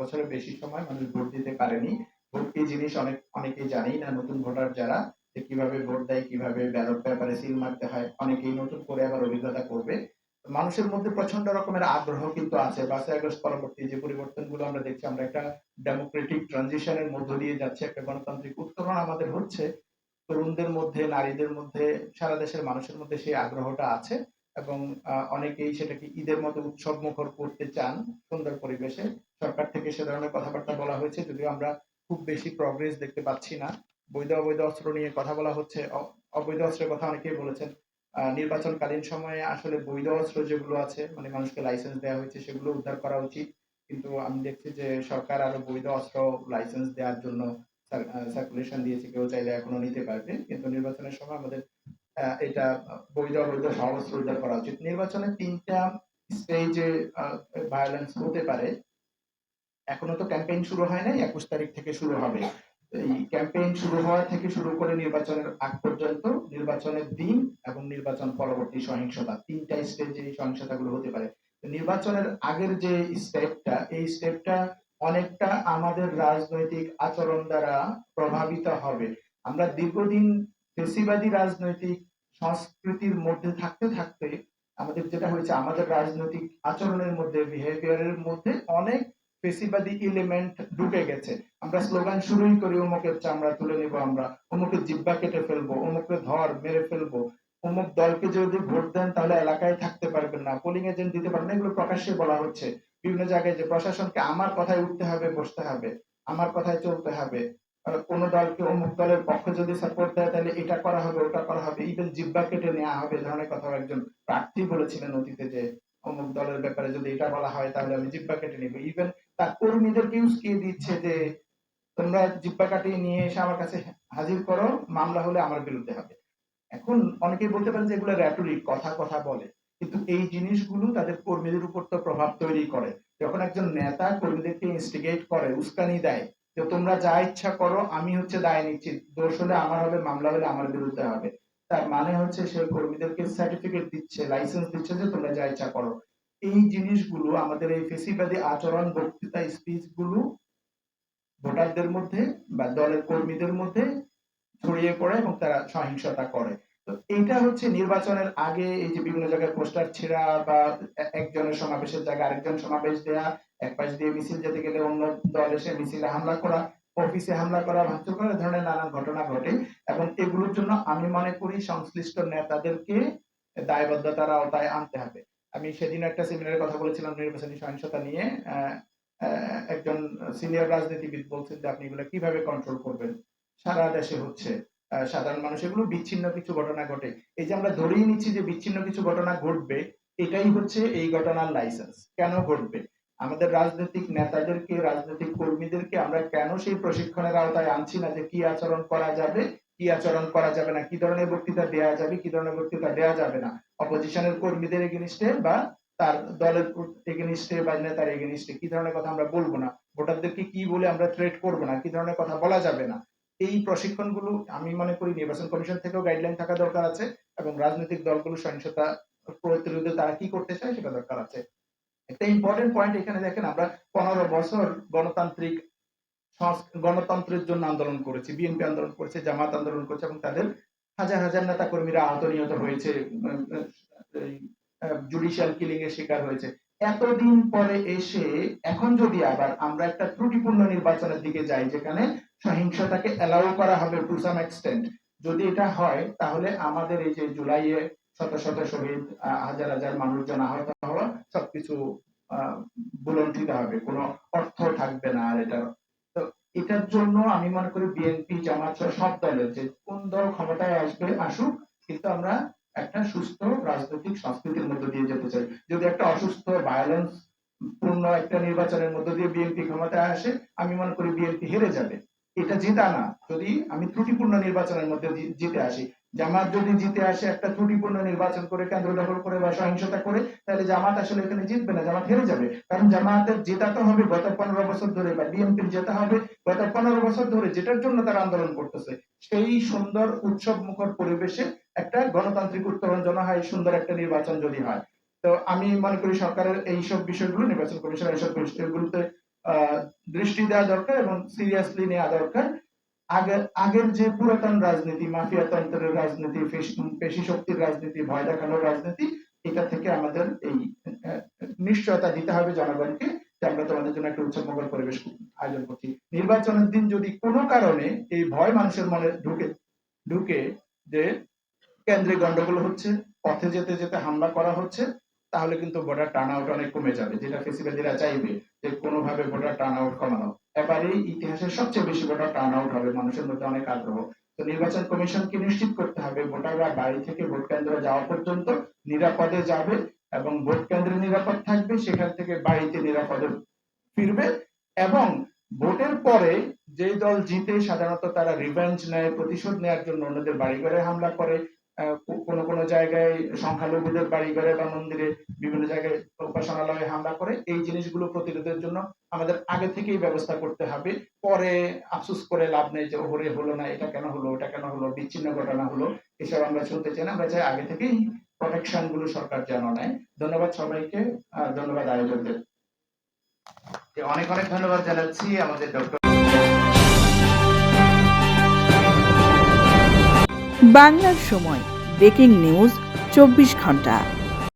বছরের বেশি সময় মানুষ ভোট দিতে পারেনি। ভোট কি জিনিস অনেক, অনেকেই জানেই না, নতুন ভোটার যারা, যে কীভাবে ভোট দেয়, কীভাবে ব্যালট পেপারে সিল মারতে হয়, অনেকেই নতুন করে আবার অভিজ্ঞতা করবে। মানুষের মধ্যে প্রচণ্ড রকমের আগ্রহ কিন্তু আছে। পাঁচই আগস্ট পরবর্তী যে পরিবর্তনগুলো আমরা দেখছি, আমরা একটা ডেমোক্রেটিক ট্রানজিশনের মধ্য দিয়ে যাচ্ছে, একটা গণতান্ত্রিক উত্তরণ আমাদের হচ্ছে। তরুণদের মধ্যে, নারীদের মধ্যে, সারা দেশের মানুষের মধ্যে সেই আগ্রহটা আছে। এবং অনেকেই সেটাকে ঈদের মতো উৎসব মুখর করতে চান। সুন্দর পরিবেশে সরকার থেকে সে ধরনের কথাবার্তা বলা হয়েছে, যদিও আমরা খুব বেশি প্রগ্রেস দেখতে পাচ্ছি না। বৈধ অবৈধ অস্ত্র নিয়ে কথা বলা হচ্ছে। অবৈধ অস্ত্রের কথা অনেকেই বলেছেন। নির্বাচনকালীন সময়ে আসলে বৈধ অস্ত্র যেগুলো আছে মানে মানুষকে লাইসেন্স দেওয়া হয়েছে, সেগুলো উদ্ধার করা উচিত। কিন্তু আমি দেখছি যে সরকার আরও বৈধ অস্ত্র লাইসেন্স দেওয়ার জন্য সার্কুলেশন দিয়েছে। কেউ চাইলে এখনও নিতে পারবে। কিন্তু নির্বাচনের সময় আমাদের এটা বৈধ অবৈধ উদ্ধার করা উচিত। নির্বাচনে তিনটা স্টেজে ভায়োলেন্স হতে পারে। এখনও তো ক্যাম্পেইন শুরু হয় নাই, একুশ তারিখ থেকে শুরু হবে। এই ক্যাম্পেইন শুরু হওয়া থেকে শুরু করে নির্বাচনের আগ পর্যন্ত নির্বাচনের দিন এবং নির্বাচন পরবর্তী সহিংসতা, তিনটা স্টেজে এই সহিংসতাগুলো হতে পারে। নির্বাচনের আগের যে স্টেপটা এই স্টেপটা অনেকটা আমাদের রাজনৈতিক আচরণ দ্বারা প্রভাবিত হবে। আমরা দীর্ঘদিন ফেসিবাদী রাজনৈতিক সংস্কৃতির মধ্যে থাকতে থাকতে আমাদের যেটা হয়েছে, আমাদের রাজনৈতিক আচরণের মধ্যে বিহেভিয়ারের মধ্যে অনেক ফেসিবাদী এলিমেন্ট ঢুকে গেছে। আমরা স্লোগান শুরুই করি, অমুকের চামড়া তুলে নেব আমরা, অমুকের জিব্বা কেটে ফেলব অমুকে ধর মেরে ফেলব। অমুক দলকে যদি ভোট দেন, তাহলে এলাকায় থাকতে পারবেন না পোলিং এজেন্ট দিতে পারবেন এগুলো প্রকাশ্যে বলা হচ্ছে। বিভিন্ন জায়গায় যে প্রশাসনকে আমার কথায় উঠতে হবে, বসতে হবে, আমার কথায় চলতে হবে। কোন দলকে অমুক দলের পক্ষে যদি সাপোর্ট দেয়, তাহলে এটা করা হবে, ওটা করা হবে। ইভেন জিব্বা কেটে নেওয়া হবে ধরনের কথাও একজন প্রার্থী বলেছিলেন অতীতে যে, অমুক দলের ব্যাপারে যদি এটা বলা হয়, তাহলে আমি জিব্বা কেটে নিব। ইভেন তার কর্মীদেরকে উস্কিয়ে দিচ্ছে যে, তোমরা জিব্বা কাটিয়ে নিয়ে এসে আমার কাছে হাজির করো, মামলা হলে আমার বিরুদ্ধে হবে। এখন অনেকেই বলতে পারেন যে, এগুলো র্যাটরিক কথা কথা বলে। কিন্তু এই জিনিসগুলো তাদের কর্মীদের উপর তো প্রভাব তৈরি করে। যখন একজন নেতা কর্মীদেরকে ইনস্টিগেট করে, উস্কানি দেয় যে তোমরা যা ইচ্ছা করো, আমি হচ্ছে দায় নিচ্ছি। দোষ হলে আমার হবে, মামলা হলে আমার বিরুদ্ধে হবে। তার মানে হচ্ছে সে কর্মীদেরকে সার্টিফিকেট দিচ্ছে লাইসেন্স দিচ্ছে যে তোমরা যা ইচ্ছা করো। এই জিনিসগুলো আমাদের এই ফেসিবাদী আচরণ, বক্তৃতা স্পিচগুলো ভোটারদের মধ্যে বা দলের কর্মীদের মধ্যে ছড়িয়ে পড়ে এবং তারা সহিংসতা করে। এটা হচ্ছে নির্বাচনের আগে এই যে বিভিন্ন জায়গায় পোস্টার ছেঁড়া বা একজনের সমাবেশের জায়গায় আরেকজন সমাবেশ দেয়া, এক পাশ দিয়ে মিছিল যেতে গেলে অন্য দল এসে মিছিলে হামলা করা, অফিসে হামলা করা, ভাঙচুর করা ধরনের নানান ঘটনা ঘটে। এবং এগুলোর জন্য আমি মনে করি সংশ্লিষ্ট নেতাদেরকে দায়বদ্ধতার আওতায় আনতে হবে। আমি সেদিন একটা সেমিনারের কথা বলেছিলাম নির্বাচনী সহিংসতা নিয়ে। একজন সিনিয়র রাজনীতিবিদ বলছেন যে আপনি এগুলো কীভাবে কন্ট্রোল করবেন? সারা দেশে হচ্ছে। সাধারণ মানুষ, এগুলো বিচ্ছিন্ন কিছু ঘটনা ঘটে। এই যে আমরা ধরেই নিচ্ছি যে বিচ্ছিন্ন কিছু ঘটনা ঘটবে, এটাই হচ্ছে এই ঘটনার লাইসেন্স কেন ঘটবে? আমাদের রাজনৈতিক নেতাদেরকে, রাজনৈতিক কর্মীদেরকে আমরা কেন সেই প্রশিক্ষণের আওতায় আনছি না যে কি আচরণ করা যাবে, কি আচরণ করা যাবে না, কি ধরনের বক্তৃতা দেওয়া যাবে, কি ধরনের বক্তৃতা দেওয়া যাবে না? অপোজিশনের কর্মীদের এগেনিস্টে বা তার দলের এগেনিস্টে বা নেতার এগেনিস্টে কি ধরনের কথা আমরা বলব না? ভোটারদেরকে কি বলে আমরা থ্রেট করব না? কি ধরনের কথা বলা যাবে না? এই প্রশিক্ষণগুলো আমি মনে করি নির্বাচন কমিশন থেকেও গাইডলাইন থাকা দরকার আছে এবং রাজনৈতিক দলগুলো সহিংসতা প্রতিরোধে তারা কি করতে চায় সেটা দরকার আছে। একটা ইম্পর্টেন্ট পয়েন্ট এখানে দেখেন, আমরা পনেরো বছর গণতান্ত্রিক গণতন্ত্রের জন্য আন্দোলন করেছি, বিএনপি আন্দোলন করেছে, জামাত আন্দোলন করেছে এবং তাদের হাজার হাজার নেতা কর্মীরা আহত নিহত হয়েছে জুডিশিয়াল কিলিং এর শিকার হয়েছে। এতদিন পরে এসে এখন যদি আবার আমরা একটা ত্রুটিপূর্ণ নির্বাচনের দিকে যাই, যেখানে সহিংসতাকে অ্যালাউ করা হবে টু সাম এক্সটেন্ট যদি এটা হয়, তাহলে আমাদের এই যে জুলাইয়ে শত শত শহীদ হাজার হাজার মানুষজন আহত হওয়া সবকিছু বুলন্ঠিত হবে, কোনো অর্থ থাকবে না আর এটার। তো এটার জন্য আমি মনে করি বিএনপি জামাত সব দলের যে কোন দল ক্ষমতায় আসবে, আসুক, কিন্তু আমরা একটা সুস্থ রাজনৈতিক সংস্কৃতির মধ্য দিয়ে যেতে চাই। যদি একটা অসুস্থ ভায়োলেন্স পূর্ণ একটা নির্বাচনের মধ্য দিয়ে বিএনপি ক্ষমতায় আসে, আমি মনে করি বিএনপি হেরে যাবে। এটা জেতা না। যদি আমি ত্রুটিপূর্ণ নির্বাচনের মধ্যে জিতে আসি জামাত যদি জিতে আসে একটা ত্রুটিপূর্ণ নির্বাচন করে, কেন্দ্র দখল করে বা সহিংসতা করে, তাহলে জামাত আসলে এখানে জিতবে না, জামাত হেরে যাবে। কারণ জামাতের জেতাতে হবে গত পনেরো বছর ধরে বা বিএনপির জেতা হবে গত পনেরো বছর ধরে, যেটার জন্য তারা আন্দোলন করতেছে। সেই সুন্দর উৎসব মুখর পরিবেশে একটা গণতান্ত্রিক উত্তরণ যেন হয়, সুন্দর একটা নির্বাচন যদি হয়। তো আমি মনে করি সরকারের এইসব বিষয়গুলো নির্বাচন কমিশনের এইসব বিষয়গুলোতে দৃষ্টি দেওয়া দরকার এবং সিরিয়াসলি নেওয়া দরকার। আগের আগের যে পুরাতন রাজনীতি মাফিয়াতন্ত্রের রাজনীতি পেশ- শক্তির রাজনীতি, ভয় দেখানোর রাজনীতি, এটা থেকে আমাদের এই নিশ্চয়তা দিতে হবে জনগণকে যে আমরা তোমাদের জন্য একটা উৎসবমঙ্গল পরিবেশ আয়োজন করছি। নির্বাচনের দিন যদি কোনো কারণে এই ভয় মানুষের মনে ঢুকে ঢুকে যে কেন্দ্রে গন্ডগোল হচ্ছে, পথে যেতে যেতে হামলা করা হচ্ছে, তাহলে কিন্তু ভোটার টার্ন আউট অনেক কমে যাবে। যেটা ফেসিবাদীরা চাইবে যে কোনোভাবে ভোটার টার্ন আউট কমানো। এবারেই ইতিহাসের সবচেয়ে বেশি ভোটার টার্ন আউট হবে মানুষের মধ্যে অনেক আগ্রহ। তো নির্বাচন কমিশনকে নিশ্চিত করতে হবে? ভোটাররা বাড়ি থেকে ভোট কেন্দ্রে যাওয়া পর্যন্ত নিরাপদে যাবে এবং ভোট কেন্দ্রে নিরাপদ থাকবে, সেখান থেকে বাড়িতে নিরাপদে ফিরবে এবং ভোটের পরে যে দল জিতে সাধারণত তারা রিভেঞ্জ নেয়, প্রতিশোধ নেওয়ার জন্য অন্যদের বাড়ি ঘরে হামলা করে কোনো কোনো জায়গায় সংখ্যালঘুদের বাড়ি ঘরে বা মন্দিরে বিভিন্ন জায়গায় উপাসনালয়ে হামলা করে, এই জিনিসগুলো প্রতিরোধের জন্য আমাদের আগে থেকেই ব্যবস্থা করতে হবে। পরে আফসোস করে লাভ নেই যে, ওরে, হলো না, এটা কেন হলো, ওটা কেন হলো, বিচ্ছিন্ন ঘটনা হলো, এসব আমরা শুনতে চাই না আমরা চাই আগে থেকেই প্রোটেকশনগুলো সরকার যেন নেয়। ধন্যবাদ সবাইকে ধন্যবাদ আয়োজকদের। অনেক অনেক ধন্যবাদ জানাচ্ছি আমাদের ডক্টর বাংলার সময়। ব্রেকিং নিউজ চব্বিশ ঘণ্টা।